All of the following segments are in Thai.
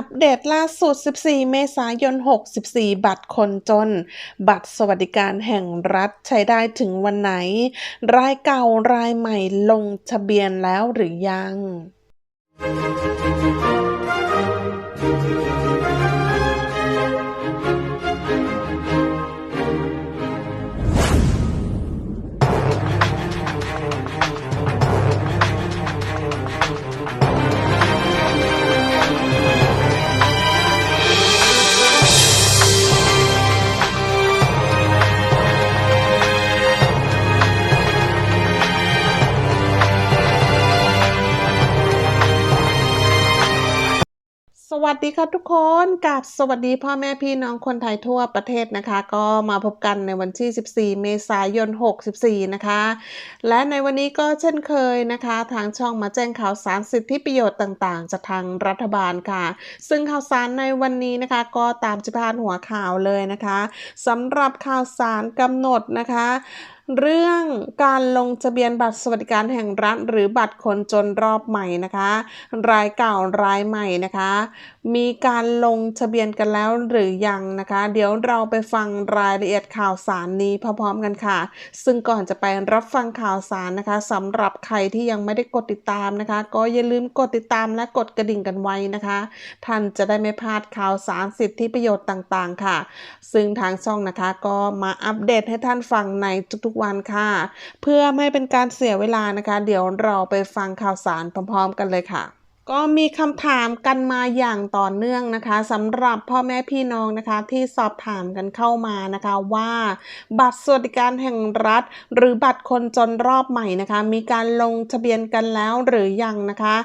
อัปเดตล่าสุด 14 เมษายน 64 บัตรคนจน บัตรสวัสดิการแห่งรัฐใช้ได้ถึงวันไหน รายเก่ารายใหม่ลงทะเบียนแล้วหรือยัง สวัสดีค่ะทุกคนกับสวัสดีพ่อแม่พี่น้องคนไทยทั่วประเทศนะคะ ก็มาพบกันในวันที่ 14 เมษายน 64 นะคะ และในวันนี้ก็เช่นเคยนะคะ ทางช่องมาแจ้งข่าวสารสิทธิประโยชน์ต่างๆ จากทางรัฐบาลค่ะ ซึ่งข่าวสารในวันนี้นะคะ ก็ตามจิพานหัวข่าวเลยนะคะสำหรับข่าวสารกำหนดนะคะ เรื่องการลงทะเบียนบัตรสวัสดิการแห่งรัฐ หรือบัตรคนจนรอบใหม่นะคะ รายเก่ารายใหม่นะคะ มีการลงทะเบียนกันแล้วหรือยังนะคะ เดี๋ยวเราไปฟังรายละเอียดข่าวสารนี้พร้อมๆกันค่ะ ซึ่งก่อนจะไปรับฟังข่าวสารนะคะสำหรับใครที่ยังไม่ได้กดติดตามนะคะ ก็อย่าลืมกดติดตามและกดกระดิ่งกันไว้นะคะ ท่านจะได้ไม่พลาดข่าวสารสิทธิประโยชน์ต่างๆ ค่ะ ซึ่งทางช่องนะคะก็มาอัปเดตให้ท่านฟังในทุกๆวันค่ะ เพื่อไม่เป็นการเสียเวลานะคะ เดี๋ยวเราไปฟังข่าวสารพร้อม ๆ กันเลยค่ะ ก็มีคำถามกันมาอย่างต่อเนื่องนะคะสำหรับพ่อแม่พี่น้องนะคะที่สอบถามกันเข้ามานะคะว่า บัตรสวัสดิการแห่งรัฐ หรือบัตรคนจนรอบใหม่นะคะ มีการลงทะเบียนกันแล้วหรือยังนะคะ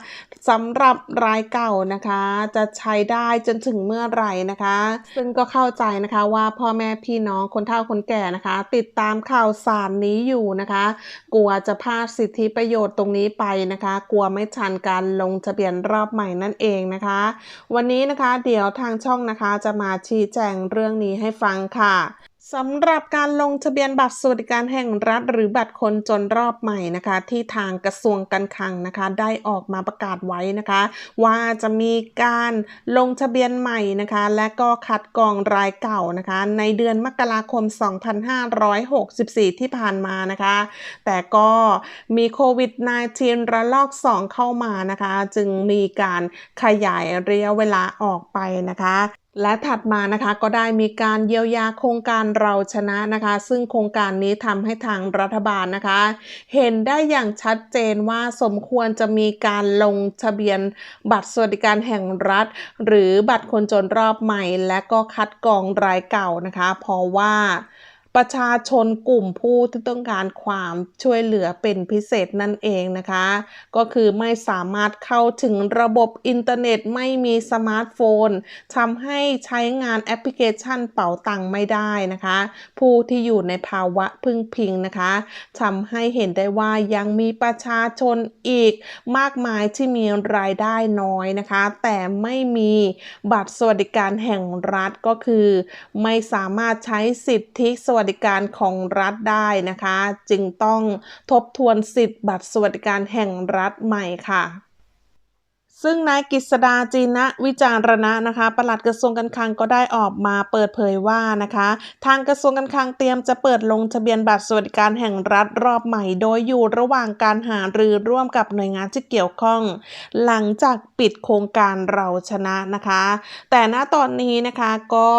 สำหรับรายเก่านะคะ จะใช้ได้จนถึงเมื่อไหร่นะคะ ซึ่งก็เข้าใจนะคะว่าพ่อแม่พี่น้องคนเฒ่าคนแก่นะคะ ติดตามข่าวสารนี้อยู่นะคะ กลัวจะพลาดสิทธิประโยชน์ตรงนี้ไปนะคะ กลัวไม่ทันการลงทะเบียนรอบใหม่นั่นเองนะคะ วันนี้นะคะเดี๋ยวทางช่องนะคะจะมาชี้แจงเรื่องนี้ให้ฟังค่ะ สำหรับการลงทะเบียนบัตรสวัสดิการแห่งรัฐ หรือบัตรคนจนรอบใหม่นะคะ ที่ทางกระทรวงการคลังนะคะ ได้ออกมาประกาศไว้นะคะ ว่าจะมีการลงทะเบียนใหม่นะคะ และก็คัดกรองรายเก่านะคะ ในเดือนมกราคม 2564 ที่ผ่านมานะคะ แต่ก็มีโควิด -19 ระลอก 2 เข้ามานะคะ จึงมีการขยายระยะเวลาออกไปนะคะ และถัดมานะคะก็ได้มีการเยียวยาโครงการเราชนะนะคะ ซึ่งโครงการนี้ทำให้ทางรัฐบาลนะคะ เห็นได้อย่างชัดเจนว่าสมควรจะมีการลงทะเบียนบัตรสวัสดิการแห่งรัฐ หรือบัตรคนจนรอบใหม่ และก็คัดกรองรายเก่านะคะ เพราะว่า ประชาชนกลุ่มผู้ที่ต้องการความช่วยเหลือเป็นพิเศษนั่นเองนะคะ ก็คือไม่สามารถเข้าถึงระบบอินเทอร์เน็ตไม่มีสมาร์ทโฟนทำให้ใช้งานแอปพลิเคชันเป๋าตังค์ไม่ได้นะคะ ผู้ที่อยู่ในภาวะพึ่งพิงนะคะทำให้เห็นได้ว่ายังมีประชาชนอีกมากมายที่มีรายได้น้อยนะคะ แต่ไม่มีบัตรสวัสดิการแห่งรัฐก็คือ ไม่สามารถใช้สิทธิสวัสดิการของรัฐได้นะคะ จึงต้องทบทวนสิทธิ์บัตรสวัสดิการแห่งรัฐใหม่ค่ะ ซึ่งนายกฤษดาจีนะวิจารณะนะคะปลัดกระทรวงการคลังก็ได้ออกมาเปิดเผยว่านะคะ ทางกระทรวงการคลังเตรียมจะเปิดลงทะเบียนบัตรสวัสดิการแห่งรัฐรอบใหม่ โดยอยู่ระหว่างการหารือร่วมกับหน่วยงานที่เกี่ยวข้อง หลังจากปิดโครงการเราชนะนะคะ แต่ณตอนนี้นะคะก็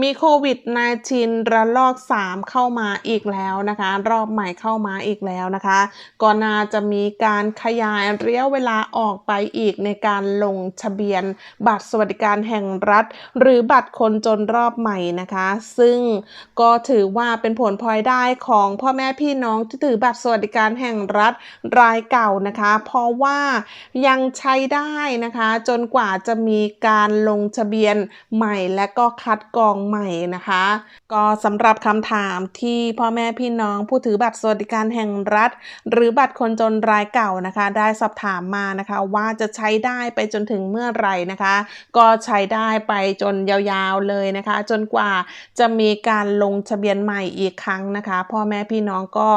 มีโควิด -19 ระลอก 3 เข้ามาอีกแล้วนะคะ รอบใหม่เข้ามาอีกแล้วนะคะ ก็น่าจะมีการขยายระยะเวลาออกไปอีกในการลงทะเบียน บัตรสวัสดิการแห่งรัฐ หรือบัตรคนจนรอบใหม่นะคะ ซึ่งก็ถือว่าเป็นผลพลอยได้ของพ่อแม่พี่น้องที่ถือบัตรสวัสดิการแห่งรัฐรายเก่านะคะ เพราะว่ายังใช้ได้นะคะ จนกว่าจะมีการลงทะเบียนใหม่และก็คัดกรองใหม่นะคะ ก็สำหรับคำถามที่พ่อแม่พี่น้องผู้ถือบัตรสวัสดิการแห่งรัฐ หรือบัตรคนจนรายเก่านะคะ ได้สอบถามมานะคะว่าจะใช้ได้ไปจนถึงเมื่อไหร่นะคะ ก็ใช้ได้ไปจนยาวๆเลยนะคะ จนกว่าจะมีการลงทะเบียนใหม่อีกครั้งนะคะ พ่อแม่พี่น้องก็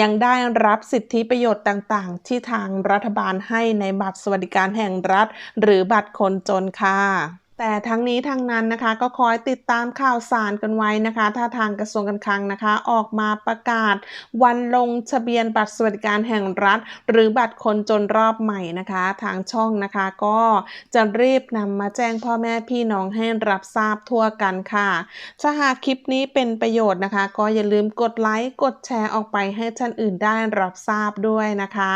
ยังได้รับสิทธิประโยชน์ต่างๆ ที่ทางรัฐบาลให้ในบัตรสวัสดิการแห่งรัฐ หรือบัตรคนจนค่ะ แต่ทั้งนี้ทั้งนั้นนะคะก็คอยติดตามข่าวสารกันไว้นะคะ ถ้าทางกระทรวงการคลังนะคะ ออกมาประกาศ วันลงทะเบียนบัตรสวัสดิการแห่งรัฐ หรือบัตรคนจนรอบใหม่นะคะ ทางช่องนะคะก็จะรีบนำมาแจ้งพ่อแม่พี่น้องให้รับทราบทั่วกันค่ะ ถ้าหากคลิปนี้เป็นประโยชน์นะคะ ก็อย่าลืมกดไลค์กดแชร์ออกไปให้ท่านอื่นได้รับทราบด้วยนะคะ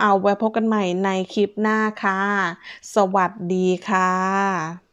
เอาไว้พบกันใหม่ในคลิปหน้าค่ะ สวัสดีค่ะ